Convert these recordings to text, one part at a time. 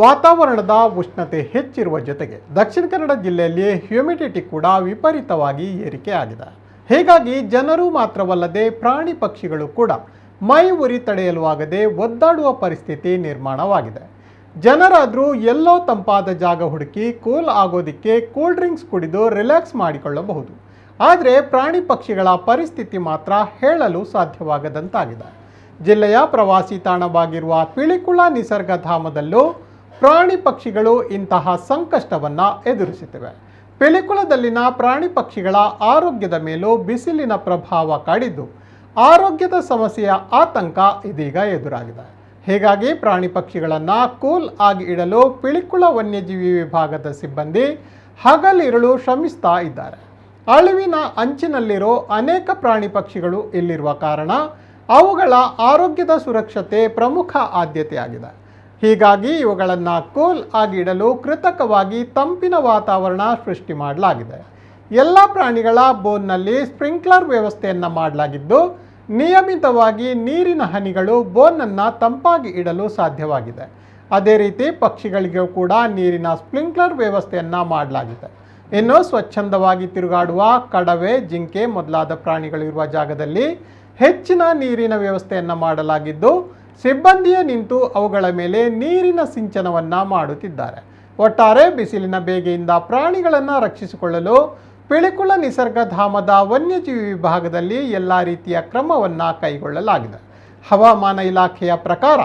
ವಾತಾವರಣದ ಉಷ್ಣತೆ ಹೆಚ್ಚಿರುವ ಜೊತೆಗೆ ದಕ್ಷಿಣ ಕನ್ನಡ ಜಿಲ್ಲೆಯಲ್ಲಿ ಹ್ಯೂಮಿಡಿಟಿ ಕೂಡ ವಿಪರೀತವಾಗಿ ಏರಿಕೆಯಾಗಿದೆ. ಹೀಗಾಗಿ ಜನರು ಮಾತ್ರವಲ್ಲದೆ ಪ್ರಾಣಿ ಪಕ್ಷಿಗಳು ಕೂಡ ಮೈ ಉರಿ ತಡೆಯಲು ಆಗದೆ ಒದ್ದಾಡುವ ಪರಿಸ್ಥಿತಿ ನಿರ್ಮಾಣವಾಗಿದೆ. ಜನರಾದರೂ ಎಲ್ಲೋ ತಂಪಾದ ಜಾಗ ಹುಡುಕಿ ಕೂಲ್ ಆಗೋದಿಕ್ಕೆ ಕೂಲ್ ಡ್ರಿಂಕ್ಸ್ ಕುಡಿದು ರಿಲ್ಯಾಕ್ಸ್ ಮಾಡಿಕೊಳ್ಳಬಹುದು. ಆದರೆ ಪ್ರಾಣಿ ಪಕ್ಷಿಗಳ ಪರಿಸ್ಥಿತಿ ಮಾತ್ರ ಹೇಳಲು ಸಾಧ್ಯವಾಗದಂತಾಗಿದೆ. ಜಿಲ್ಲೆಯ ಪ್ರವಾಸಿ ತಾಣವಾಗಿರುವ ಪಿಳಿಕುಳ ನಿಸರ್ಗಧಾಮದಲ್ಲೂ ಪ್ರಾಣಿ ಪಕ್ಷಿಗಳು ಇಂತಹ ಸಂಕಷ್ಟವನ್ನು ಎದುರಿಸುತ್ತಿವೆ. ಪಿಲಿಕುಳದಲ್ಲಿನ ಪ್ರಾಣಿ ಪಕ್ಷಿಗಳ ಆರೋಗ್ಯದ ಮೇಲೂ ಬಿಸಿಲಿನ ಪ್ರಭಾವ ಕಾಡಿದ್ದು, ಆರೋಗ್ಯದ ಸಮಸ್ಯೆಯ ಆತಂಕ ಇದೀಗ ಎದುರಾಗಿದೆ. ಹೀಗಾಗಿ ಪ್ರಾಣಿ ಪಕ್ಷಿಗಳನ್ನು ಕೂಲ್ ಆಗಿ ಇಡಲು ಪಿಳಿಕುಳ ವನ್ಯಜೀವಿ ವಿಭಾಗದ ಸಿಬ್ಬಂದಿ ಹಗಲಿರುಳು ಶ್ರಮಿಸ್ತಾ ಇದ್ದಾರೆ. ಅಳಿವಿನ ಅಂಚಿನಲ್ಲಿರೋ ಅನೇಕ ಪ್ರಾಣಿ ಪಕ್ಷಿಗಳು ಇಲ್ಲಿರುವ ಕಾರಣ ಅವುಗಳ ಆರೋಗ್ಯದ ಸುರಕ್ಷತೆ ಪ್ರಮುಖ ಆದ್ಯತೆಯಾಗಿದೆ. ಹೀಗಾಗಿ ಇವುಗಳನ್ನು ಕೂಲ್ ಆಗಿಡಲು ಕೃತಕವಾಗಿ ತಂಪಿನ ವಾತಾವರಣ ಸೃಷ್ಟಿ ಮಾಡಲಾಗಿದೆ. ಎಲ್ಲ ಪ್ರಾಣಿಗಳ ಬೋನ್ನಲ್ಲಿ ಸ್ಪ್ರಿಂಕ್ಲರ್ ವ್ಯವಸ್ಥೆಯನ್ನು ಮಾಡಲಾಗಿದ್ದು, ನಿಯಮಿತವಾಗಿ ನೀರಿನ ಹನಿಗಳು ಬೋನನ್ನು ತಂಪಾಗಿ ಇಡಲು ಸಾಧ್ಯವಾಗಿದೆ. ಅದೇ ರೀತಿ ಪಕ್ಷಿಗಳಿಗೂ ಕೂಡ ನೀರಿನ ಸ್ಪ್ರಿಂಕ್ಲರ್ ವ್ಯವಸ್ಥೆಯನ್ನು ಮಾಡಲಾಗಿದೆ. ಇನ್ನು ಸ್ವಚ್ಛಂದವಾಗಿ ತಿರುಗಾಡುವ ಕಡವೆ, ಜಿಂಕೆ ಮೊದಲಾದ ಪ್ರಾಣಿಗಳಿರುವ ಜಾಗದಲ್ಲಿ ಹೆಚ್ಚಿನ ನೀರಿನ ವ್ಯವಸ್ಥೆಯನ್ನು ಮಾಡಲಾಗಿದ್ದು ಸಿಬ್ಬಂದಿಯೇ ನಿಂತು ಅವುಗಳ ಮೇಲೆ ನೀರಿನ ಸಿಂಚನವನ್ನು ಮಾಡುತ್ತಿದ್ದಾರೆ. ಒಟ್ಟಾರೆ ಬಿಸಿಲಿನ ಬೇಗೆಯಿಂದ ಪ್ರಾಣಿಗಳನ್ನು ರಕ್ಷಿಸಿಕೊಳ್ಳಲು ಪಿಳಿಕುಳ ನಿಸರ್ಗಧಾಮದ ವನ್ಯಜೀವಿ ವಿಭಾಗದಲ್ಲಿ ಎಲ್ಲ ರೀತಿಯ ಕ್ರಮವನ್ನು ಕೈಗೊಳ್ಳಲಾಗಿದೆ. ಹವಾಮಾನ ಇಲಾಖೆಯ ಪ್ರಕಾರ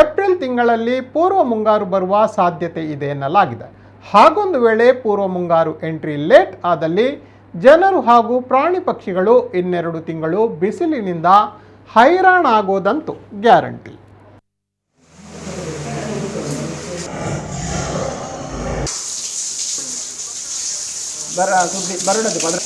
ಏಪ್ರಿಲ್ ತಿಂಗಳಲ್ಲಿ ಪೂರ್ವ ಮುಂಗಾರು ಬರುವ ಸಾಧ್ಯತೆ ಇದೆ ಎನ್ನಲಾಗಿದೆ. ಹಾಗೊಂದು ವೇಳೆ ಪೂರ್ವ ಮುಂಗಾರು ಎಂಟ್ರಿ ಲೇಟ್ ಆದಲ್ಲಿ ಜನರು ಹಾಗೂ ಪ್ರಾಣಿ ಪಕ್ಷಿಗಳು ಇನ್ನೆರಡು ತಿಂಗಳು ಬಿಸಿಲಿನಿಂದ ಹೈರಾಣಾಗೋದಂತೂ ಗ್ಯಾರಂಟಿ. ಬರ ಸುದ್ದಿ ಬರಡದು ಬದ್ರ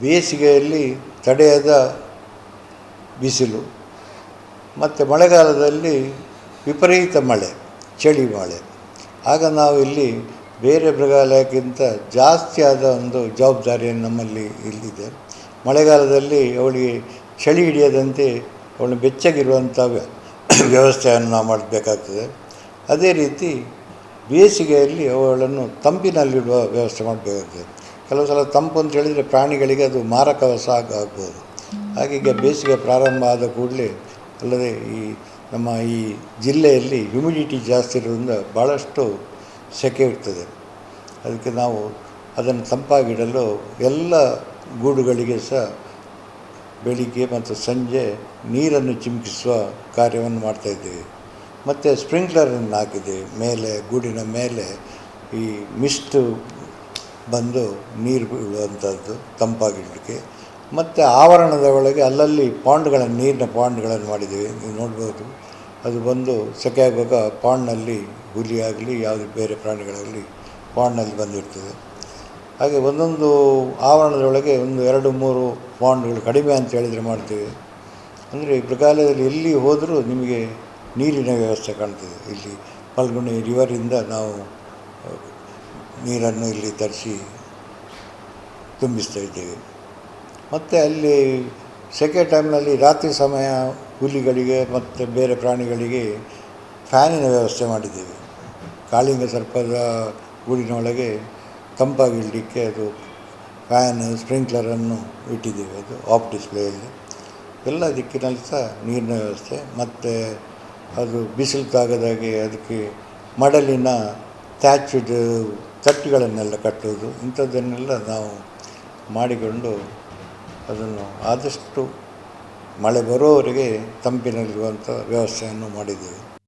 ಬೇಸಿಗೆಯಲ್ಲಿ ತಡೆಯದ ಬಿಸಿಲು, ಮತ್ತು ಮಳೆಗಾಲದಲ್ಲಿ ವಿಪರೀತ ಮಳೆ, ಚಳಿ ಮಳೆ. ಆಗ ನಾವು ಇಲ್ಲಿ ಬೇರೆ ಮೃಗಾಲಯಕ್ಕಿಂತ ಜಾಸ್ತಿ ಆದ ಒಂದು ಜವಾಬ್ದಾರಿಯನ್ನು ನಮ್ಮಲ್ಲಿ ಇಲ್ಲಿದೆ. ಮಳೆಗಾಲದಲ್ಲಿ ಅವಳಿಗೆ ಚಳಿ ಹಿಡಿಯದಂತೆ ಅವಳು ಬೆಚ್ಚಗಿರುವಂಥ ವ್ಯ- ವ್ಯವಸ್ಥೆಯನ್ನು ನಾವು ಮಾಡಬೇಕಾಗ್ತದೆ. ಅದೇ ರೀತಿ ಬೇಸಿಗೆಯಲ್ಲಿ ಅವುಗಳನ್ನು ತಂಪಿನಲ್ಲಿಡುವ ವ್ಯವಸ್ಥೆ ಮಾಡಬೇಕಾಗ್ತದೆ. ಕೆಲವು ಸಲ ತಂಪು ಅಂತ ಹೇಳಿದರೆ ಪ್ರಾಣಿಗಳಿಗೆ ಅದು ಮಾರಕ ಸಹ ಆಗ- ಆಗ್ಬೋದು. ಹಾಗೀಗ ಬೇಸಿಗೆ ಪ್ರಾರಂಭ ಆದ ಕೂಡಲೇ ಅಲ್ಲದೆ ಈ ನಮ್ಮ ಈ ಜಿಲ್ಲೆಯಲ್ಲಿ ಹ್ಯುಮಿಡಿಟಿ ಜಾಸ್ತಿ ಇರೋದ್ರಿಂದ ಭಾಳಷ್ಟು ಸೆಕೆ ಇರ್ತದೆ. ಅದಕ್ಕೆ ನಾವು ಅದನ್ನು ತಂಪಾಗಿಡಲು ಎಲ್ಲ ಗೂಡುಗಳಿಗೆ ಸಹ ಬೆಳಿಗ್ಗೆ ಮತ್ತು ಸಂಜೆ ನೀರನ್ನು ಚಿಮುಕಿಸುವ ಕಾರ್ಯವನ್ನು ಮಾಡ್ತಾಯಿದ್ದೇವೆ ಮತ್ತು ಸ್ಪ್ರಿಂಕ್ಲರನ್ನು ಹಾಕಿದೆ ಮೇಲೆ, ಗೂಡಿನ ಮೇಲೆ ಈ ಮಿಸ್ಟು ಬಂದು ನೀರು ಬೀಳುವಂಥದ್ದು ತಂಪಾಗಿಡಲಿಕ್ಕೆ ಮತ್ತು ಆವರಣದ ಒಳಗೆ ಅಲ್ಲಲ್ಲಿ ಪಾಂಡ್ಗಳನ್ನು ನೀರಿನ ಪಾಂಡ್ಗಳನ್ನು ಮಾಡಿದ್ದೀವಿ. ನೀವು ನೋಡ್ಬೋದು, ಅದು ಬಂದು ಸೆಕೆ ಆಗುವಾಗ ಪಾಂಡ್ನಲ್ಲಿ ಹುಲಿ ಆಗಲಿ, ಯಾವುದೇ ಬೇರೆ ಪ್ರಾಣಿಗಳಾಗಲಿ ಪಾಂಡ್ನಲ್ಲಿ ಬಂದಿರ್ತದೆ. ಹಾಗೆ ಒಂದೊಂದು ಆವರಣದೊಳಗೆ ಒಂದು ಎರಡು, ಮೂರು ಪಾಂಡ್ಗಳು ಕಡಿಮೆ ಅಂತ ಹೇಳಿದರೆ ಮಾಡ್ತೇವೆ. ಅಂದರೆ ಮೃಗಾಲಯದಲ್ಲಿ ಎಲ್ಲಿ ಹೋದರೂ ನಿಮಗೆ ನೀರಿನ ವ್ಯವಸ್ಥೆ ಕಾಣ್ತದೆ. ಇಲ್ಲಿ ಫಲ್ಗುಣಿ ರಿವರಿಂದ ನಾವು ನೀರನ್ನು ಇಲ್ಲಿ ತರಿಸಿ ತುಂಬಿಸ್ತಾ ಇದ್ದೇವೆ. ಮತ್ತು ಅಲ್ಲಿ ಸೆಕೆ ಟೈಮ್ನಲ್ಲಿ ರಾತ್ರಿ ಸಮಯ ಹುಲಿಗಳಿಗೆ ಮತ್ತು ಬೇರೆ ಪ್ರಾಣಿಗಳಿಗೆ ಫ್ಯಾನಿನ ವ್ಯವಸ್ಥೆ ಮಾಡಿದ್ದೇವೆ. ಕಾಳಿಂಗ ಸರ್ಪದ ಗೂಡಿನೊಳಗೆ ತಂಪಾಗಿಡಲಿಕ್ಕೆ ಅದು ಫ್ಯಾನ್ ಸ್ಪ್ರಿಂಕ್ಲರನ್ನು ಇಟ್ಟಿದ್ದೇವೆ ಅದು ಆಫ್ ಡಿಸ್ಪ್ಲೇಯಲ್ಲಿ. ಎಲ್ಲ ದಿಕ್ಕಿನಲ್ಲಿ ಸಹ ನೀರಿನ ವ್ಯವಸ್ಥೆ. ಮತ್ತು ಅದು ಬಿಸಿಲು ತಾಗದಾಗೆ ಅದಕ್ಕೆ ಮಡಲಿನ ಥ್ಯಾಚ್ಡ್ ತಟ್ಟುಗಳನ್ನೆಲ್ಲ ಕಟ್ಟುವುದು ಇಂಥದ್ದನ್ನೆಲ್ಲ ನಾವು ಮಾಡಿಕೊಂಡು ಅದನ್ನು ಆದಷ್ಟು ಮಳೆ ಬರೋವರೆಗೆ ತಂಪಿನಲ್ಲಿರುವಂಥ ವ್ಯವಸ್ಥೆಯನ್ನು ಮಾಡಿದ್ದೇವೆ.